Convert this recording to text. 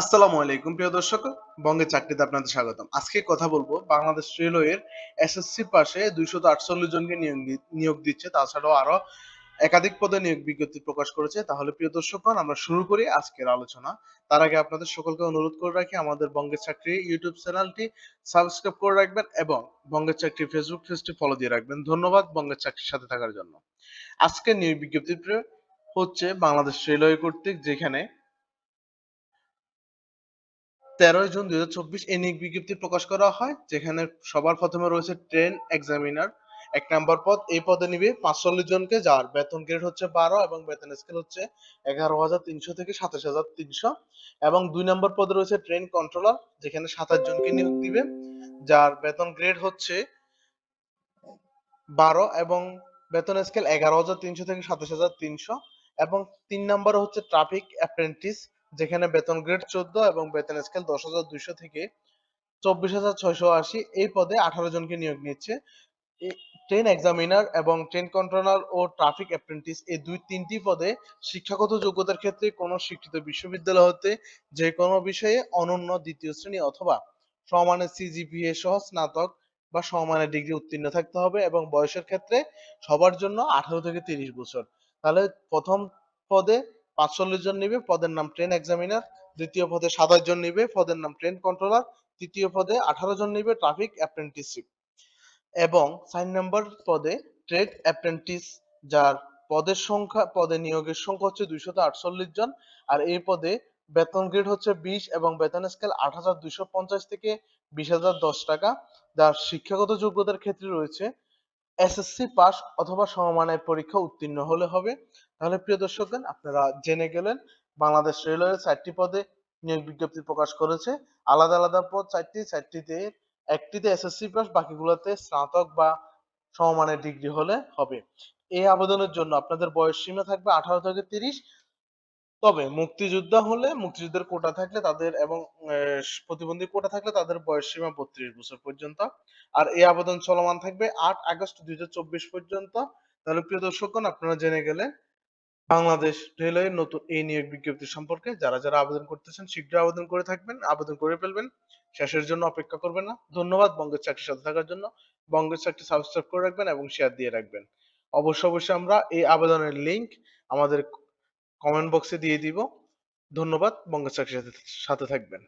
আসসালামু আলাইকুম, প্রিয় দর্শক বঙ্গের চাকরিতে আপনাদের স্বাগতম। আজকে কথা বলব বাংলাদেশ রেলওয়ের এসএসসি পাশে দুইশত আটচল্লিশ জনকে নিয়োগ দিচ্ছে। তাছাড়াও আরও একাধিক পদে নিয়োগ বিজ্ঞপ্তি প্রকাশ করেছে। তাহলে, প্রিয় দর্শকগণ আমরা শুরু করি আজকের আলোচনা। তার আগে আপনাদের সকলকে অনুরোধ করে রাখি, আমাদের বঙ্গের চাকরি ইউটিউব চ্যানেলটি সাবস্ক্রাইব করে রাখবেন এবং বঙ্গের চাকরি ফেসবুক পেজটি ফলো দিয়ে রাখবেন। ধন্যবাদ বঙ্গের চাকরির সাথে থাকার জন্য। আজকের নিয়োগ বিজ্ঞপ্তি হচ্ছে বাংলাদেশ রেলওয়ে কর্তৃক, যেখানে তেরোই জুন দুই হাজার চব্বিশ এই নিয়োগ বিজ্ঞপ্তি প্রকাশ করা হয়, যেখানে সবার প্রথমে রয়েছে ট্রেন এক্সামিনার। এক নাম্বার পদ, এই পদে নিবে পাঁচচল্লিশ জনকে, যার বেতন গ্রেড হচ্ছে বারো এবং বেতন স্কেল হচ্ছে এগারো হাজার তিনশো থেকে সাতাশ হাজার তিনশো। এবং দুই নম্বর পদে রয়েছে ট্রেন কন্ট্রোলার যেখানে সাতাশ জনকে নিয়োগ দিবে, যার বেতন গ্রেড হচ্ছে বারো এবং বেতন স্কেল এগারো হাজার তিনশো থেকে সাতাশ হাজার তিনশো। এবং তিন নম্বরে হচ্ছে ট্রাফিক অ্যাপ্রেন্টিস যেখানে বেতন গ্রেড চোদ্দ এবং বেতন স্কেল দশ হাজার দুইশো থেকে চব্বিশ হাজার ছয়শো আশি, এই পদে আঠারো জনকে নিয়োগ নিচ্ছে। ট্রেন এক্সামিনার এবং ট্রেন কন্ট্রোলার ও ট্রাফিক অ্যাপ্রেন্টিস এই দুই তিনটি পদে শিক্ষাগত যোগ্যতার ক্ষেত্রে কোনো শিক্ষিত বিশ্ববিদ্যালয় হতে যে কোনো বিষয়ে অনন্য দ্বিতীয় শ্রেণি অথবা সমানের সিজিপিএ সহ স্নাতক বা সমানের ডিগ্রি উত্তীর্ণ থাকতে হবে এবং বয়সের ক্ষেত্রে সবার জন্য আঠারো থেকে তিরিশ বছর। তাহলে প্রথম পদে পাঁচচল্লিশ জন নিবে, পদের নাম ট্রেন এক্সামিনার দ্বিতীয় পদে সাতাশ জন নিবে, পদের নাম ট্রেন কন্ট্রোলার তৃতীয় পদে আঠারো জন নিবে ট্রাফিক অ্যাপ্রেন্টিসশিপ এবং সাইন নম্বর পদে ট্রেড অ্যাপ্রেন্টিস যার পদের সংখ্যা, পদে নিয়োগের সংখ্যা হচ্ছে দুইশত আটচল্লিশ জন, আর এই পদে বেতন গ্রেড হচ্ছে বিশ এবং বেতন স্কেল আট হাজার দুইশো পঞ্চাশ থেকে বিশ হাজার দশ টাকা। যার শিক্ষাগত যোগ্যতার ক্ষেত্রে রয়েছে এসএসসি পাস অথবা সমমানের পরীক্ষা উত্তীর্ণ হলে হবে। তাহলে প্রিয় দর্শকগণ আপনারা জেনে গেলেন, বাংলাদেশ রেলওয়ে চারটি পদে নিয়োগ বিজ্ঞপ্তি প্রকাশ করেছে। আলাদা আলাদা পদ, চারটি, চারটিতে একটিতে এসএসসি পাস বাকিগুলোতে স্নাতক বা সমমানের ডিগ্রি হলে হবে। এই আবেদনের জন্য আপনাদের বয়স সীমা থাকবে আঠারো থেকে তিরিশ। তবে মুক্তিযোদ্ধা হলে, মুক্তিযুদ্ধের কোটা থাকলে তাদের এবং প্রতিবন্ধী কোটা থাকলে তাদের বয়স সীমা বত্রিশ বছর পর্যন্ত। আর এই আবেদন চলমান থাকবে আট আগস্ট দুই পর্যন্ত। তাহলে প্রিয় দর্শকগণ, আপনারা জেনে গেলেন বাংলাদেশ রেলওয়ের নতুন এই নিয়োগ বিজ্ঞপ্তি সম্পর্কে। যারা যারা আবেদন করতেছেন, শীঘ্র আবেদন করে থাকবেন, আবেদন করে ফেলবেন। শেষের জন্য অপেক্ষা করবেন না। ধন্যবাদ। বঙ্গের চাকরির সাথে থাকার জন্য বঙ্গের চাকরি সাবস্ক্রাইব করে রাখবেন এবং শেয়ার দিয়ে রাখবেন। অবশ্য অবশ্যই আমরা এই আবেদনের লিংক আমাদের কমেন্ট বক্সে দিয়ে দিব। ধন্যবাদ বঙ্গ সাথে থাকবেন।